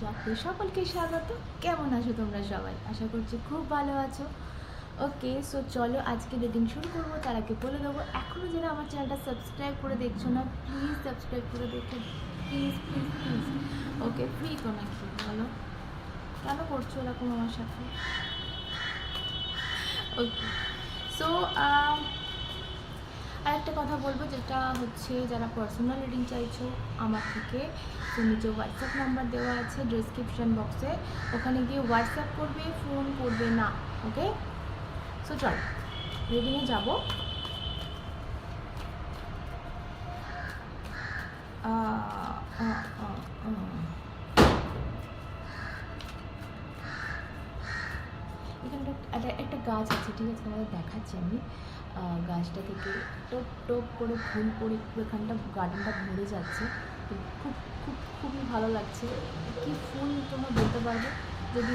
চক্রে সকলকে স্বাগত। কেমন আছো তোমরা সবাই? আশা করছি খুব ভালো আছো। ওকে, সো চলো আজকে রিডিং শুরু করব, তার আগে বলে দেবো এখনও যারা আমার চ্যানেলটা সাবস্ক্রাইব করে দেখছ না প্লিজ সাবস্ক্রাইব করে দেখো। Please please please okay free তো নাকি? বলো। কেন করছ এরকম আমার সাথে? ওকে সো আর একটা কথা বলব, যেটা হচ্ছে যারা পার্সোনাল রিডিং চাইছো, আমার থেকে তো নিচে হোয়াটসঅ্যাপ নাম্বার দেওয়া আছে ডিসক্রিপশন বক্সে ওখানে গিয়ে হোয়াটসঅ্যাপ করবে ফোন করবে না ওকে সো চল রিডিংয়ে যাব। এখানে একটা- একটা গাছ আছে, ঠিক আছে দেখাচ্ছি আমি। গাছটা থেকে টোপ টোপ করে ফুল পুরো এখানটা গার্ডেনটা ভরে যাচ্ছে। তো খুব খুব, খুবই ভালো লাগছে। কি ফুল তোমরা বলতে পারবে? যদি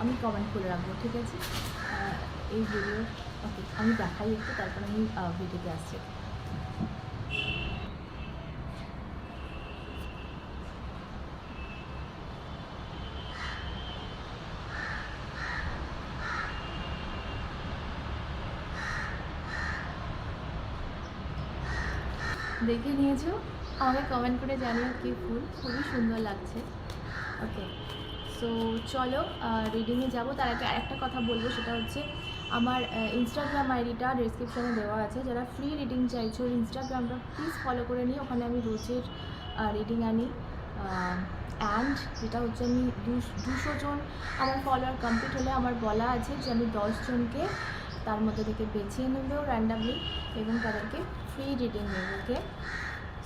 আমি কমেন্ট করে রাখব, ঠিক আছে? এই ভিডিও ওকে আমি দেখাই একটু, তারপর আমি ভিডিওতে আসছি। দেখে নিয়েছো? আমাকে কমেন্ট করে জানিও কি ফুল। খুবই সুন্দর লাগছে। ওকে সো চলো রিডিংয়ে যাব। তার আগে আরেকটা কথা বলব, সেটা হচ্ছে আমার ইনস্টাগ্রাম আইডিটা ডিসক্রিপশানে দেওয়া আছে। যারা ফ্রি রিডিং চাইছো ইনস্টাগ্রামটা প্লিজ ফলো করে নিই ওখানে আমি রোজের রিডিং আনি। অ্যান্ড যেটা হচ্ছে আমি দুশো জন আমার ফলোয়ার কমপ্লিট হলে আমার বলা আছে যে আমি দশজনকে তার মধ্যে থেকে বেছিয়ে নেব র্যান্ডামলি এবং তাদেরকে ফ্রি রিডিং নেব ওকে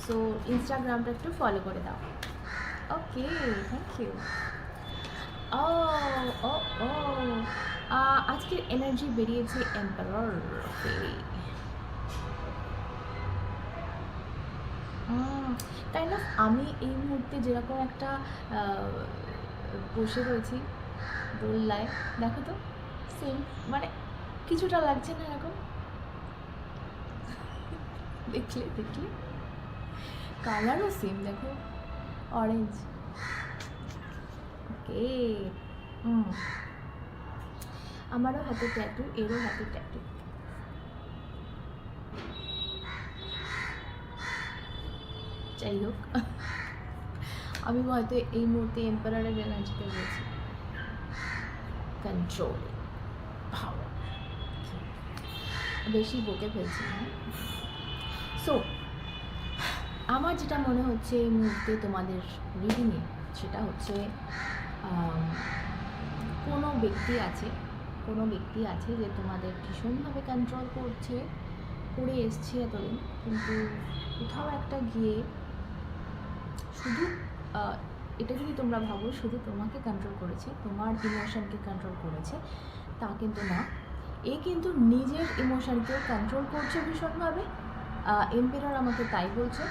সো ইনস্টাগ্রামটা একটু ফলো করে দাও। ওকে থ্যাংক ইউ ও ও ও আজকের এনার্জি বেরিয়েছে এম্পারর ওকে তাই না? আমি এই মুহূর্তে যেরকম একটা বসে রয়েছি দোল্লায় দেখো তো সেম মানে কিছুটা লাগছে না এরকম? দেখলে দেখলে? কালারও সেম দেখো। অরেঞ্জ ওকে আমারও হাতে ট্যাটু এরও হাতে ট্যাটু যাই হোক। আমি হয়তো এই মুহূর্তে এম্পারারের এনার্জিতে রয়েছি। কন্ট্রোল পাওয়ার বেশি বকে ফেলছি সো আমার যেটা মনে হচ্ছে এই মুহূর্তে তোমাদের রিডিংয়ে সেটা হচ্ছে কোনো ব্যক্তি আছে, কোনো ব্যক্তি আছে যে তোমাদের ভীষণভাবে কন্ট্রোল করছে, করে এসছে এতদিন, কিন্তু কোথাও একটা গিয়ে শুধু এটা যদি তোমরা ভাবো, শুধু তোমাকে কন্ট্রোল করেছে, তোমার ইমোশনকে কন্ট্রোল করেছে, তা কিন্তু না। এ কিন্তু নিজের ইমোশনকেও কন্ট্রোল করছে ভীষণভাবে। এম্পেরার আমাকে তাই বলছে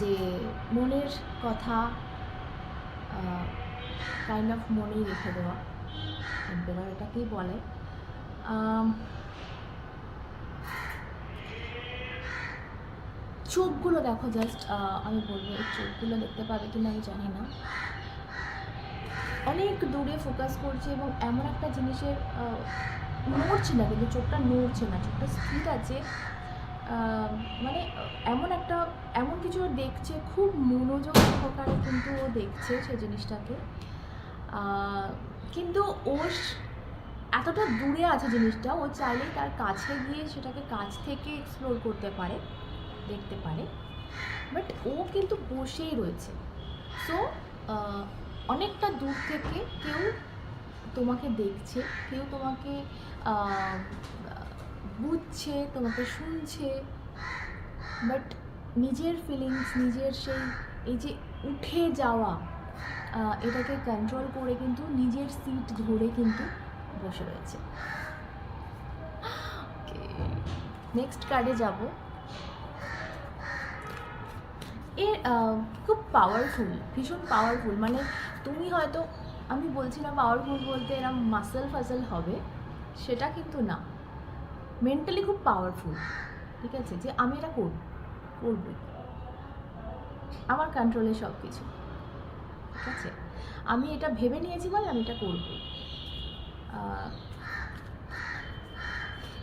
যে মনের কথা কাইন্ড অফ মনেই রেখে দেওয়া। এম্পেরার এটাকেই বলে। চোখগুলো দেখো জাস্ট আমি বলব এই চোখগুলো দেখতে পাবে কি না আমি জানি না। অনেক দূরে ফোকাস করছে এবং এমন একটা জিনিসের নড়ছে না, কিন্তু চোখটা নড়ছে না। চোখটা স্থির আছে মানে এমন একটা, এমন কিছু দেখছে, খুব মনোযোগ সহকারে কিন্তু ও দেখছে সেই জিনিসটাকে। কিন্তু ও এতটা দূরে আছে জিনিসটা, ও চাইলেই তার কাছে গিয়ে সেটাকে কাছ থেকে এক্সপ্লোর করতে পারে, দেখতে পারে। বাট ও কিন্তু বসেই রয়েছে। সো অনেকটা দূর থেকে কেউ তোমাকে দেখছে, কেউ তোমাকে বুঝছে, তোমাকে শুনছে বাট নিজের ফিলিংস নিজের সেই, এই যে উঠে যাওয়া এটাকে কন্ট্রোল করে কিন্তু নিজের সিট ধরে কিন্তু বসে রয়েছে। নেক্সট কার্ডে যাব। এর খুব পাওয়ারফুল ভীষণ পাওয়ারফুল মানে তুমি হয়তো, আমি বলছি না পাওয়ারফুল বলতে এরম মাসেল ফাসেল হবে, সেটা কিন্তু না। মেন্টালি খুব পাওয়ারফুল ঠিক আছে? যে আমি এটা করব, করবই। আমার কন্ট্রোলে সব কিছু ঠিক আছে? আমি এটা ভেবে নিয়েছি বলে আমি এটা করব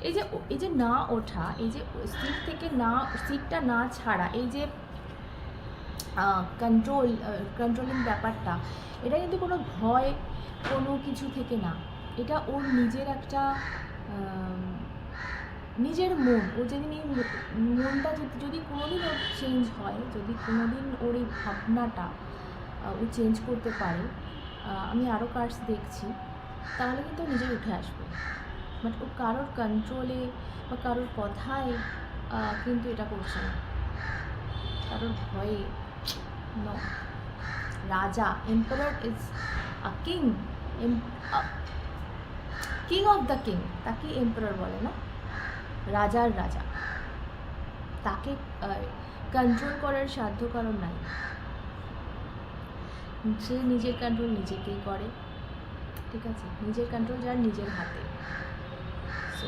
এই যে এই যে না ওঠা, এই যে সিট থেকে না সিটটা না ছাড়া, এই যে কন্ট্রোল কন্ট্রোলিং ব্যাপারটা, এটা কিন্তু কোনো ভয় কোনো কিছু থেকে না। এটা ওর নিজের একটা নিজের মন, ও যেদিন এই মনটা যদি যদি কোনোদিন ওর চেঞ্জ হয়, যদি কোনোদিন ওর এই ভাবনাটা ও চেঞ্জ করতে পারে আমি আরও কার্ডস দেখছি, তাহলে কিন্তু নিজে উঠে আসবে। বাট ও কারোর কন্ট্রোলে বা কারোর কথায় কিন্তু এটা করছে না। কারোর ভয়ে নো রাজা emperor is a king king of the king তাকে এম্পারার বলে না। রাজার রাজা। তাকে কন্ট্রোল করার সাধ্য কারণ নাই। সে নিজের কন্ট্রোল নিজেকেই করে, ঠিক আছে? নিজের কন্ট্রোল যার নিজের হাতে। সো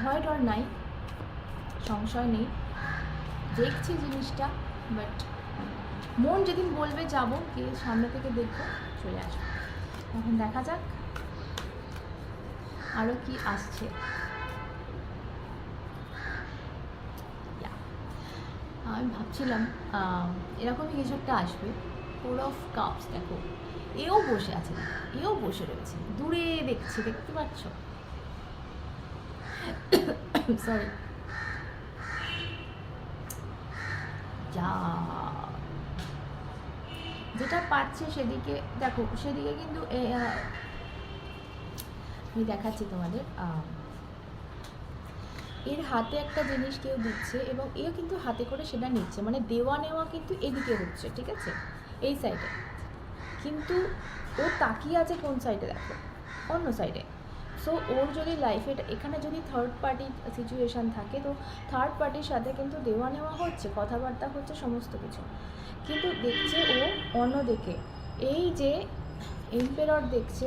ভয় ডর নাই, সংশয় নেই। দেখছি জিনিসটা বাট মন যেদিন বলবে যাব, গিয়ে সামনে থেকে দেখব, চলে আসব। এখন দেখা যাক। আরও কি আসছে? আমি ভাবছিলাম এরকমই কিছু একটা আসবে। ফোর অফ কাপস দেখো। এও বসে আছে, এও বসে রয়েছে। দূরে দেখছে, দেখতে পাচ্ছ? সরি যা যেটা পাচ্ছে সেদিকে, দেখো, সেদিকে কিন্তু আমি দেখাচ্ছি তোমাদের এর হাতে একটা জিনিস কেউ দিচ্ছে এবং এও কিন্তু হাতে করে সেটা নিচ্ছে। মানে দেওয়া নেওয়া কিন্তু এদিকে হচ্ছে, ঠিক আছে? এই সাইডে কিন্তু ও তাকিয়ে আছে কোন সাইডে দেখো? অন্য সাইডে সো ওর যদি লাইফে এখানে যদি থার্ড পার্টি সিচুয়েশান থাকে, তো থার্ড পার্টির সাথে কিন্তু দেওয়া নেওয়া হচ্ছে, কথাবার্তা হচ্ছে, সমস্ত কিছু। কিন্তু দেখছে ও অন্য দিকে এই যে এম্পেরর দেখছে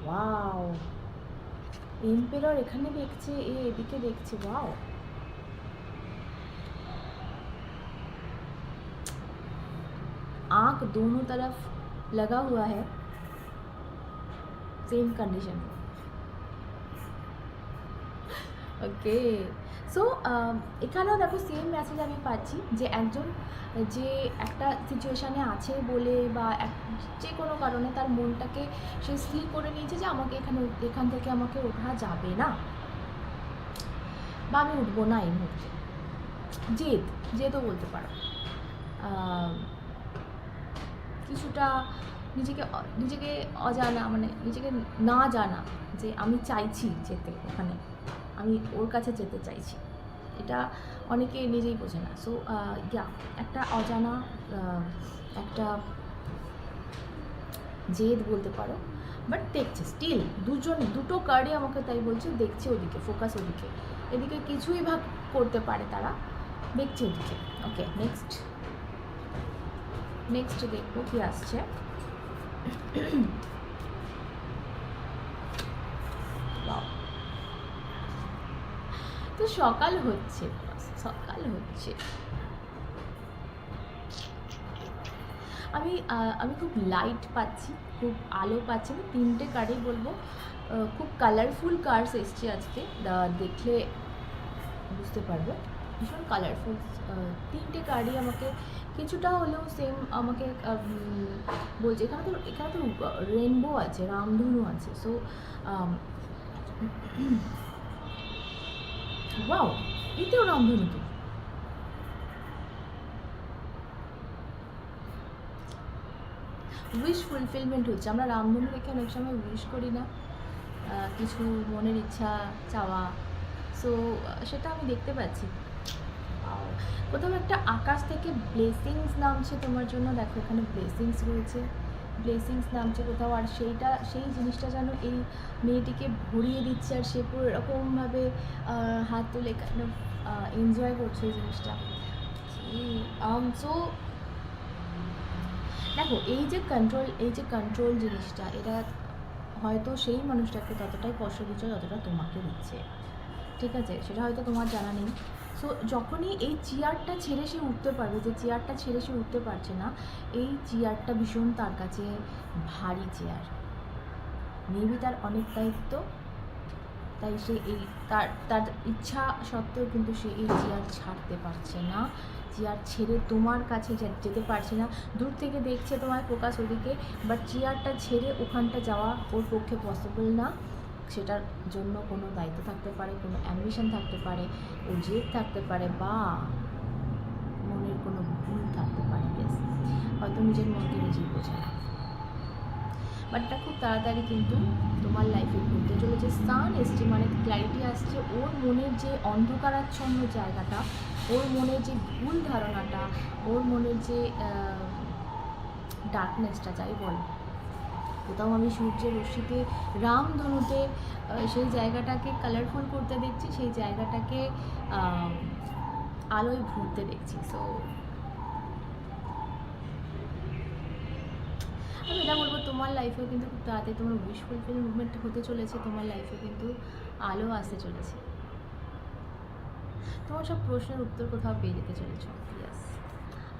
ওয়াও एम्पेरर এখানে দেখছে এ এদিকে দেখছে ওয়াও आंख दोनों तरफ लगा हुआ है सेम कंडीशन ওকে So এখানেও দেখো সেম মেসেজ আমি পাচ্ছি যে একজন, যে একটা সিচুয়েশানে আছে বলে বা যে কোনো কারণে তার মনটাকে সে স্থির করে নিয়েছে যে আমাকে এখানে, এখান থেকে আমাকে ওঠা যাবে না। বা আমি উঠবো না এই মুহূর্তে। জেদ, জেদও বলতে পারো। কিছুটা নিজেকে নিজেকে অজানা মানে নিজেকে না জানা যে আমি চাইছি যেতে ওখানে। আমি ওর কাছে যেতে চাইছি। এটা অনেকে নিজেই বোঝে না। সো ইয়া একটা অজানা একটা জেদ বলতে পারো বাট দেখছে স্টিল দুজন, দুটো কার্ডই আমাকে তাই বলছে, দেখছে ওদিকে ফোকাস ওদিকে। এদিকে কিছুই ভাগ করতে পারে তারা, দেখছে ওদিকে। ওকে নেক্সট নেক্সট দেখব কি আসছে। তো সকাল হচ্ছে সকাল হচ্ছে। আমি আমি খুব লাইট পাচ্ছি, খুব আলো পাচ্ছি, আমি তিনটে কার্ডই বলব। খুব কালারফুল কার্ডস এসছে আজকে দেখলে বুঝতে পারবে। ভীষণ কালারফুল তিনটে কার্ডই আমাকে, কিছুটা হলেও সেম আমাকে বলছে। এখানে তো এখানে তো রেনবো আছে, রামধনু আছে সো ওয়াও এতেও রামধনু তো উইশ ফুলফিলমেন্ট হচ্ছে। আমরা রামধনু দেখে অনেক সময় উইশ করি না? কিছু মনের ইচ্ছা, চাওয়া। সো সেটা আমি দেখতে পাচ্ছি. কোথাও একটা আকাশ থেকে ব্লেসিংস নামছে তোমার জন্য। দেখো, এখানে ব্লেসিংস রয়েছে। ব্লেসিংস নামছে কোথাও, আর সেইটা, সেই জিনিসটা যেন এই মেয়েটিকে ভরিয়ে দিচ্ছে, আর সে পুরো এরকমভাবে হাত তুলে এনজয় করছে এই জিনিসটা। সো দেখো, এই যে কন্ট্রোল এই যে কন্ট্রোল জিনিসটা, এটা হয়তো সেই মানুষটাকে ততটাই কষ্ট দিচ্ছে যতটা তোমাকে দিচ্ছে। ঠিক আছে? সেটা হয়তো তোমার জানা নেই। সো যখনই এই চেয়ারটা ছেড়ে সে উঠতে পারবে, যে চেয়ারটা ছেড়ে সে উঠতে পারছে না, এই চেয়ারটা ভীষণ তার কাছে ভারী চেয়ার। মেবি তার অনেক দায়িত্ব, তাই সে এই তার তার ইচ্ছা সত্ত্বেও কিন্তু সে এই চেয়ার ছাড়তে পারছে না। চেয়ার ছেড়ে তোমার কাছে যেতে পারছে না। দূর থেকে দেখছে তোমার ফোকাস ওদিকে বাট চেয়ারটা ছেড়ে ওখানটা যাওয়া ওর পক্ষে পসিবল না। সেটার জন্য কোনো দায়িত্ব থাকতে পারে, কোনো অ্যাম্বিশন থাকতে পারে ও জেদ থাকতে পারে বা মনের কোনো ভুল থাকতে পারে, yes। হয়তো নিজের মনকে নিজেই বোঝে না বাট এটা খুব তাড়াতাড়ি কিন্তু তোমার লাইফে ঘুরতে চলেছে সান এসছে মানে ক্ল্যারিটি আসছে, ওর মনের যে অন্ধকারাচ্ছন্ন জায়গাটা, ওর মনের যে ভুল ধারণাটা, ওর মনের যে ডার্কনেসটা যাই বল কোথাও আমি সূর্যের রশ্মিতে রামধনুতে সেই জায়গাটাকে কালারফুল করতে দেখছি, সেই জায়গাটাকে আলোয় ভরতে দেখছি। সো আমি এটা বলব, তোমার লাইফেও কিন্তু খুব তাড়াতাড়ি তোমার উইশ ফুলফিলমেন্ট হতে চলেছে, তোমার লাইফে কিন্তু আলো আসতে চলেছে। তোমার সব প্রশ্নের উত্তর কোথাও পেয়ে যেতে চলেছ ইয়াস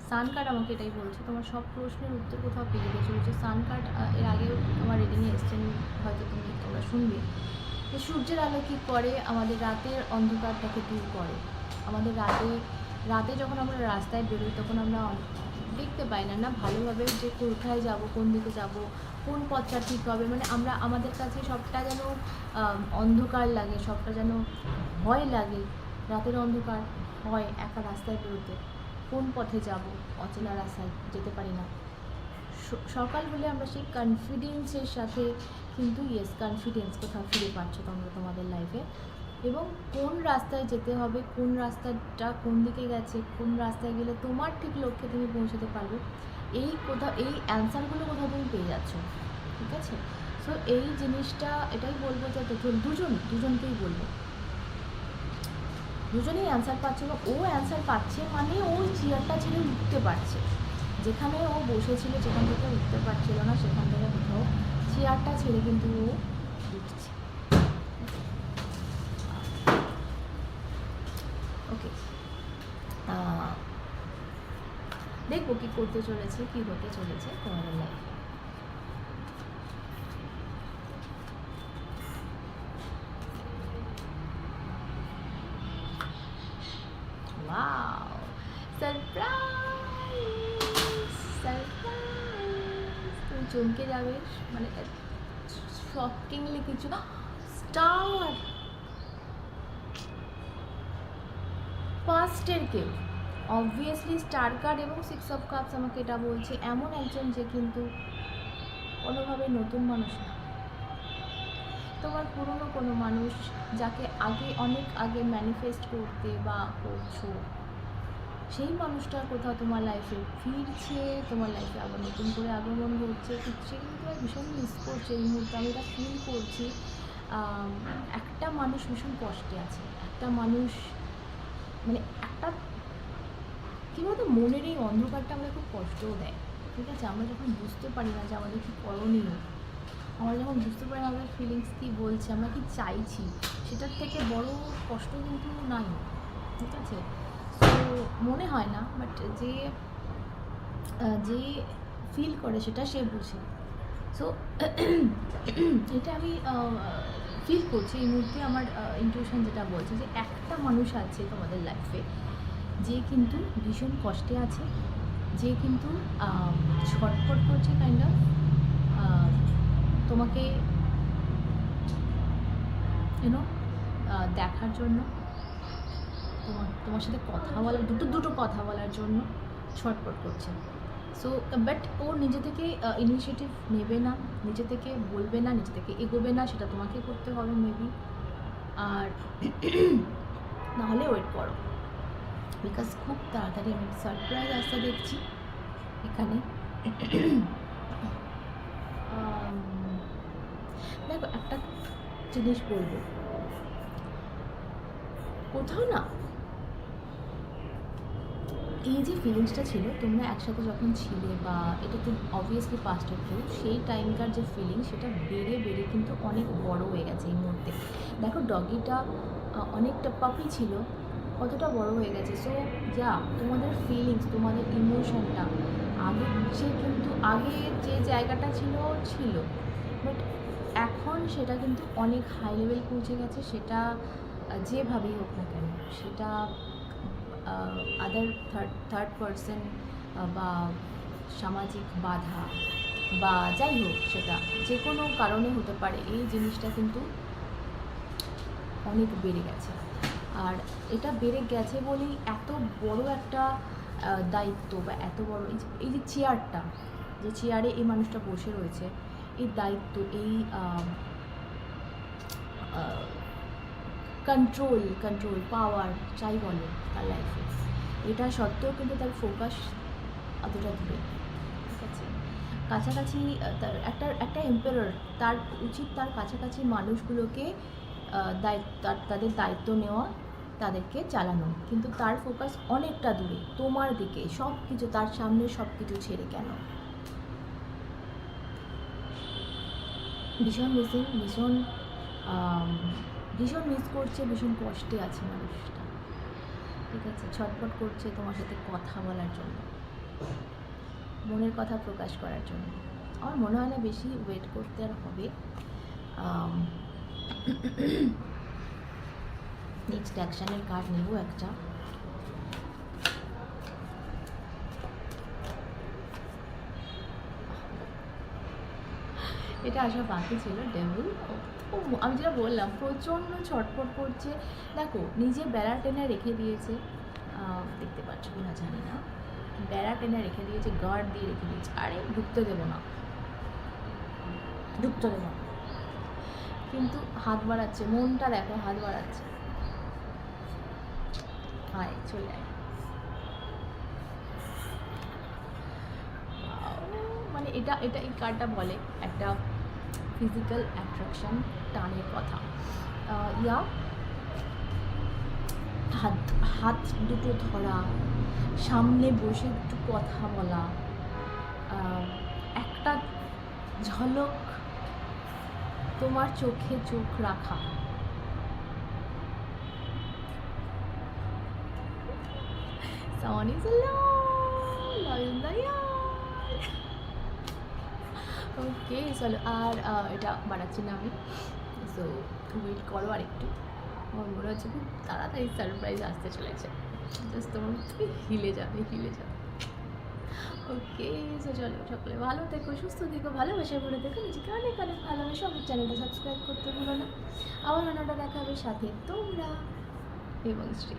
সান কার্ড আমাকে এটাই বলছে। তোমার সব প্রশ্নের উত্তর কোথাও পেয়ে যেতে চলেছে সান কার্ড এর আগেও তোমার রিডিংয়ে এসছেন হয়তো তুমি তোমরা শুনবে। যে সূর্যের আলো কী করে? আমাদের রাতের অন্ধকারটাকে দূর করে। আমাদের রাতে রাতে যখন আমরা রাস্তায় বেরোই, তখন আমরা দেখতে পাই না না? ভালোভাবে যে কোথায় যাব, কোন দিকে যাব, কোন পথটা ঠিক হবে? মানে আমরা, আমাদের কাছে সবটা যেন অন্ধকার লাগে, সবটা যেন ভয় লাগে। রাতের অন্ধকার হয় একা রাস্তায় বেরোতে। কোন পথে যাব? অচেনা রাস্তায় যেতে পারি না। সকাল হলে আমরা সেই কনফিডেন্সের সাথে কিন্তু ইয়েস কনফিডেন্স কোথাও ফিরে পাচ্ছ তোমরা তোমাদের লাইফে এবং কোন রাস্তায় যেতে হবে, কোন রাস্তাটা কোন দিকে গেছে, কোন রাস্তায় গেলে তোমার ঠিক লক্ষ্যে তুমি পৌঁছাতে পারবে, এই কোথাও, এই অ্যান্সারগুলো কোথাও তুমি পেয়ে যাচ্ছ। ঠিক আছে? সো এই জিনিসটা এটাই বলব যে দুজন, দুজনকেই বলব। দুজনেই অ্যান্সার পাচ্ছে এবং ও অ্যান্সার পাচ্ছে মানে ও চেয়ারটা ছেড়ে উঠতে পারছে। যেখানে ও বসেছিল যেখান থেকে উঠতে পারছিল না, সেখান থেকে কোথাও চেয়ারটা ছেড়ে কিন্তু ও উঠছে। ওকে দেখব কি করতে চলেছে, কি হতে চলেছে তোমাদের লাইফে ওয়াও সারপ্রাইজ সারপ্রাইজ তুমি চমকে যাবে মানে শকিংলি কিছু স্টার ফার্স্টের কেউ? অবভিয়াসলি স্টার কার্ড এবং সিক্স অফ কাপস আমাকে এটা বলছে। এমন একজন যে কিন্তু কোনোভাবে নতুন মানুষ না। তোমার পুরনো কোনো মানুষ যাকে আগে অনেক আগে ম্যানিফেস্ট করতে বা করছ? সেই মানুষটা কোথাও তোমার লাইফে ফিরছে, তোমার লাইফে আবার নতুন করে আগমন ঠিক সে কিন্তু তোমায় ভীষণ মিস করছে। এই মুহূর্তে আমি এটা ফিল করছি। একটা মানুষ ভীষণ কষ্টে আছে। একটা মানুষ মানে একটা, কী বলতো, মনের এই অন্ধকারটা আমাদের খুব কষ্টও দেয়। ঠিক আছে? আমরা যখন বুঝতে পারি না যে আমাদের কী করণীয়, আমরা যখন বুঝতে পারি আমাদের ফিলিংস কী বলছে, আমরা কি চাইছি, সেটার থেকে বড় কষ্ট কিন্তু নাই। ঠিক আছে? মনে হয় না বাট যে যে ফিল করে সেটা সে বুঝে। সো এটা আমি ফিল করছি এই মুহূর্তে আমার ইনটিউশন যেটা বলছে যে একটা মানুষ আছে তোমাদের লাইফে যে কিন্তু ভীষণ কষ্টে আছে, যে কিন্তু ছটফট করছে কাইন্ড অফ তোমাকে ইউনো দেখার জন্য। তোমার তোমার সাথে কথা বলার, দুটো দুটো কথা বলার জন্য ছটফট করছে। সো বাট ও নিজে থেকে ইনিশিয়েটিভ নেবে না, নিজে থেকে বলবে না, নিজে থেকে এগোবে না, সেটা তোমাকে করতে হবে মেবি আর নাহলে ওয়েট করো। বিকজ খুব তাড়াতাড়ি আমি সারপ্রাইজ আসতে দেখছি এখানে। দেখো, একটা জিনিস বলব। কোথাও না এই যে ফিলিংসটা ছিল, তোমরা একসাথে যখন ছিলে বা এটা তো অবভিয়াসলি পাস্টের ট্রু সেই টাইমকার যে ফিলিং সেটা বেড়ে বেড়ে কিন্তু অনেক বড় হয়ে গেছে এই মুহূর্তে। দেখো ডগিটা অনেকটা পাপি ছিল কতটা বড় হয়ে গেছে। সো যা তোমাদের ফিলিংস তোমাদের ইমোশনটা আগে যে কিন্তু, আগে যে জায়গাটা ছিল ছিল। বাট এখন সেটা কিন্তু অনেক হাই লেভেল পৌঁছে গেছে, সেটা যেভাবেই হোক না কেন, সেটা আদার থার্ড থার্ড পারসন বা সামাজিক বাধা বা যাই হোক সেটা, যে কোনো কারণে হতে পারে, এই জিনিসটা কিন্তু অনেক বেড়ে গেছে। আর এটা বেড়ে গেছে বলেই এত বড় একটা দায়িত্ব বা এত বড়, এই যে চেয়ারটা যে চেয়ারে এই মানুষটা বসে রয়েছে, এই দায়িত্ব, এই কন্ট্রোল কন্ট্রোল পাওয়ার যাই বলে, তার লাইফে এটা সত্ত্বেও কিন্তু তার ফোকাস অতটা দূরে। ঠিক আছে? কাছাকাছি তার একটা একটা এম্পায়ার তার উচিত তার কাছাকাছি মানুষগুলোকে দায়িত্ব তাদের দায়িত্ব নেওয়া, তাদেরকে চালানো। কিন্তু তার ফোকাস অনেকটা দূরে। তোমার দিকে সব কিছু তার সামনে সব কিছু ছেড়ে কেন? ভীষণ মিসিং ভীষণ ভীষণ মিস করছে, ভীষণ কষ্টে আছে মানুষটা। ঠিক আছে? ছটফট করছে তোমার সাথে কথা বলার জন্য। মনের কথা প্রকাশ করার জন্য। আমার মনে হয় না বেশি ওয়েট করতে আর হবে। নেক্সট অ্যাকশানের কার্ড নেব একটা। এটা আসা বাকি ছিল ডেভিল ও আমি যেটা বললাম, প্রচণ্ড ছটফট করছে। দেখো, নিজে বেড়া টেনে রেখে দিয়েছে দেখতে পাচ্ছ না জানি না। বেড়া টেনে রেখে দিয়েছে গার্ড দিয়ে রেখে দিয়েছে। আরে, ঢুকতে দেবো না। ঢুকতে দেবো না। কিন্তু হাত বাড়াচ্ছে, মনটা দেখো, হাত বাড়াচ্ছে। আয়, চলে আয়। মানে এটা এটা এই কার্ডটা বলে একটা ফিজিক্যাল অ্যাট্রাকশন টানের কথা ইয়া, হাত হাত দুটো ধরা, সামনে বসে একটু কথা বলা একটা ঝলক তোমার চোখে চোখ রাখা Someone is alone yard. ওকে, চলো আর এটা বাড়াচ্ছি না আমি। সো ওয়েট করো আর একটু আমার মনে হচ্ছে খুব তাড়াতাড়ি সারপ্রাইজ আসতে চলেছে। জাস্ট তোমার থেকে হিলে যাবে হিলে যাবে। ওকে সো চলো সকলে ভালো থেকো, সুস্থ থেকো ভালোবাসা করে থেকো। নিজেকে অনেক অনেক ভালোবাসো আমার চ্যানেলটা সাবস্ক্রাইব করতে ভুলো না। আবার অন্যটা দেখা হবে সাথে তোমরা এবং শ্রী।